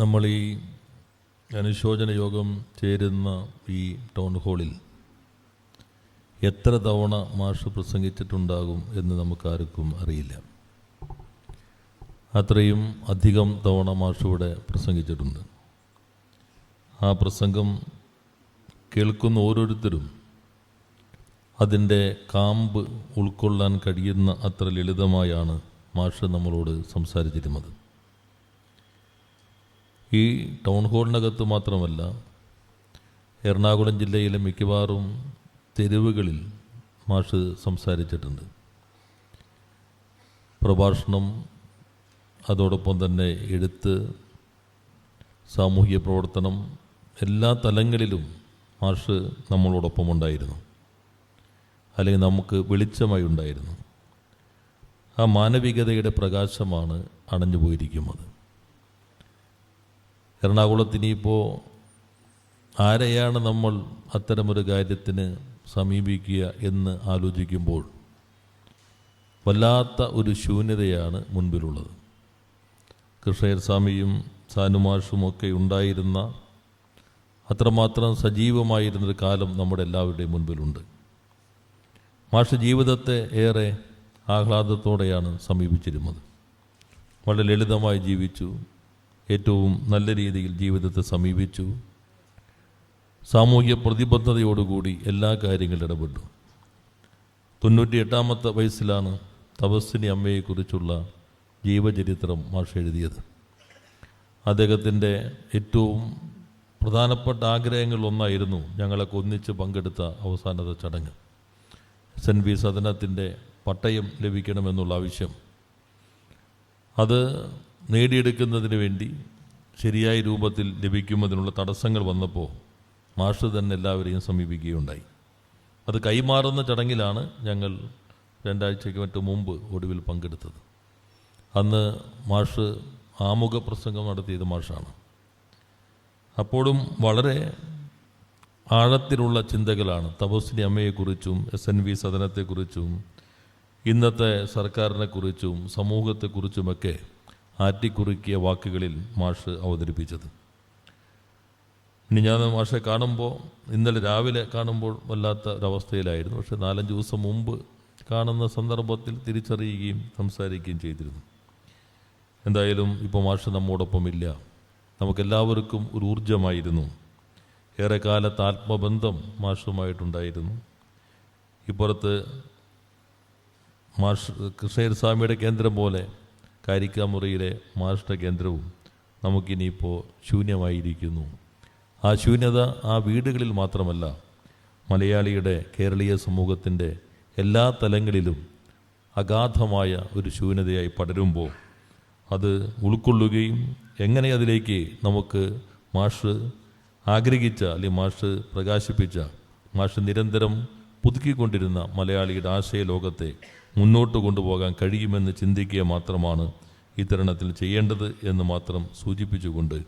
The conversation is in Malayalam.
നമ്മൾ ഈ അനുശോചന യോഗം ചേരുന്ന ഈ ടൗൺ ഹാളിൽ എത്ര തവണ മാഷ് പ്രസംഗിച്ചിട്ടുണ്ടാകും എന്ന് നമുക്കാർക്കും അറിയില്ല. അത്രയും അധികം തവണ മാഷ് ഇവിടെ പ്രസംഗിച്ചിട്ടുണ്ട്. ആ പ്രസംഗം കേൾക്കുന്ന ഓരോരുത്തരും അതിന്റെ കാമ്പ് ഉൾക്കൊള്ളാൻ കഴിയുന്ന അത്ര ലളിതമായാണ് മാഷ് നമ്മളോട് സംസാരിച്ചിരുന്നത്. ഈ ടൗൺ ഹാളിനകത്ത് മാത്രമല്ല എറണാകുളം ജില്ലയിലെ മിക്കവാറും തെരുവുകളിൽ മാഷ് സംസാരിച്ചിട്ടുണ്ട്. പ്രഭാഷണം അതോടൊപ്പം തന്നെ എഴുത്ത് സാമൂഹിക പ്രവർത്തനം എല്ലാ തലങ്ങളിലും മാഷ് നമ്മളോടൊപ്പം ഉണ്ടായിരുന്നു. അല്ലെങ്കിൽ നമുക്ക് വെളിച്ചമായി ഉണ്ടായിരുന്നു. ആ മാനവികതയുടെ പ്രകാശമാണ് അണഞ്ഞു പോയിരിക്കുന്നത് എറണാകുളത്ത് ഇനിയിപ്പോൾ ആരെയാണ് നമ്മൾ അത്തരമൊരു കാര്യത്തിന് സമീപിക്കുക എന്ന് ആലോചിക്കുമ്പോൾ വല്ലാത്ത ഒരു ശൂന്യതയാണ് മുൻപിലുള്ളത്. കൃഷ്ണയർ സ്വാമിയും സാനുമാഷും ഒക്കെ ഉണ്ടായിരുന്ന അത്രമാത്രം സജീവമായിരുന്നൊരു കാലം നമ്മുടെ എല്ലാവരുടെയും മുൻപിലുണ്ട്. മാഷ് ജീവിതത്തെ ഏറെ ആഹ്ലാദത്തോടെയാണ് സമീപിച്ചിരുന്നത്. വളരെ ലളിതമായി ജീവിച്ചു. ഏറ്റവും നല്ല രീതിയിൽ ജീവിതത്തെ സമീപിച്ചു. സാമൂഹ്യ പ്രതിബദ്ധതയോടുകൂടി എല്ലാ കാര്യങ്ങളിലും ഇടപെട്ടു. തൊണ്ണൂറ്റി എട്ടാമത്തെ വയസ്സിലാണ് തപസ്വിനി അമ്മയെക്കുറിച്ചുള്ള ജീവചരിത്രം മാഷ് എഴുതിയത്. അദ്ദേഹത്തിന്റെ ഏറ്റവും പ്രധാനപ്പെട്ട ആഗ്രഹങ്ങളിലൊന്നായിരുന്നു ഞങ്ങളൊക്കെ ഒന്നിച്ച് പങ്കെടുത്ത അവസാനത്തെ ചടങ്ങ്. എൻ വി സദനത്തിന്റെ പട്ടയം ലഭിക്കണമെന്നുള്ള ആവശ്യം. അത് നേടിയെടുക്കുന്നതിന് വേണ്ടി ശരിയായ രൂപത്തിൽ ലഭിക്കുന്നതിനുള്ള തടസ്സങ്ങൾ വന്നപ്പോൾ മാഷ് തന്നെ എല്ലാവരെയും സമീപിക്കുകയുണ്ടായി. അത് കൈമാറുന്ന ചടങ്ങിലാണ് ഞങ്ങൾ രണ്ടാഴ്ചയ്ക്ക് മറ്റു മുമ്പ് ഒടുവിൽ പങ്കെടുത്തത്. അന്ന് മാഷ് ആമുഖ പ്രസംഗം നടത്തിയത് മാഷാണ്. അപ്പോഴും വളരെ ആഴത്തിലുള്ള ചിന്തകളാണ് തപസ്വിനി അമ്മയെക്കുറിച്ചും എസ് എൻ വി സദനത്തെക്കുറിച്ചും ഇന്നത്തെ സർക്കാരിനെക്കുറിച്ചും സമൂഹത്തെക്കുറിച്ചുമൊക്കെ ആറ്റിക്കുറുക്കിയ വാക്കുകളിൽ മാഷ് അവതരിപ്പിച്ചത്. ഇനി ഞാൻ മാഷെ കാണുമ്പോൾ ഇന്നലെ രാവിലെ കാണുമ്പോൾ വല്ലാത്ത ഒരവസ്ഥയിലായിരുന്നു. പക്ഷെ നാലഞ്ച് ദിവസം മുമ്പ് കാണുന്ന സന്ദർഭത്തിൽ തിരിച്ചറിയുകയും സംസാരിക്കുകയും ചെയ്തിരുന്നു. എന്തായാലും ഇപ്പോൾ മാഷ് നമ്മോടൊപ്പം ഇല്ല നമുക്കെല്ലാവർക്കും ഒരു ഊർജമായിരുന്നു ഏറെക്കാലത്ത് ആത്മബന്ധം മാഷുമായിട്ടുണ്ടായിരുന്നു. ഇപ്പുറത്ത് മാഷ് കൃഷ്ണയർ സ്വാമിയുടെ കേന്ദ്രം പോലെ കാരിക്കാമുറിയിലെ മഹാരാഷ്ട്ര കേന്ദ്രവും നമുക്കിനിയിപ്പോൾ ശൂന്യമായിരിക്കുന്നു. ആ ശൂന്യത ആ വീടുകളിൽ മാത്രമല്ല മലയാളിയുടെ കേരളീയ സമൂഹത്തിന്റെ എല്ലാ തലങ്ങളിലും അഗാധമായ ഒരു ശൂന്യതയായി പടരുമ്പോൾ അത് ഉൾക്കൊള്ളുകയും എങ്ങനെ അതിലേക്ക് നമുക്ക് മാഷ് ആഗ്രഹിച്ച അല്ലെങ്കിൽ മാഷ് പ്രകാശിപ്പിച്ച മാഷ് നിരന്തരം പുതുക്കിക്കൊണ്ടിരുന്ന മലയാളിയുടെ ആശയ ലോകത്തെ മുന്നോട്ട് കൊണ്ടുപോകാൻ കഴിയുമെന്ന് ചിന്തിക്കുക മാത്രമാണ് ഈ തരുണത്തിൽ ചെയ്യേണ്ടത് എന്ന് മാത്രം സൂചിപ്പിച്ചുകൊണ്ട്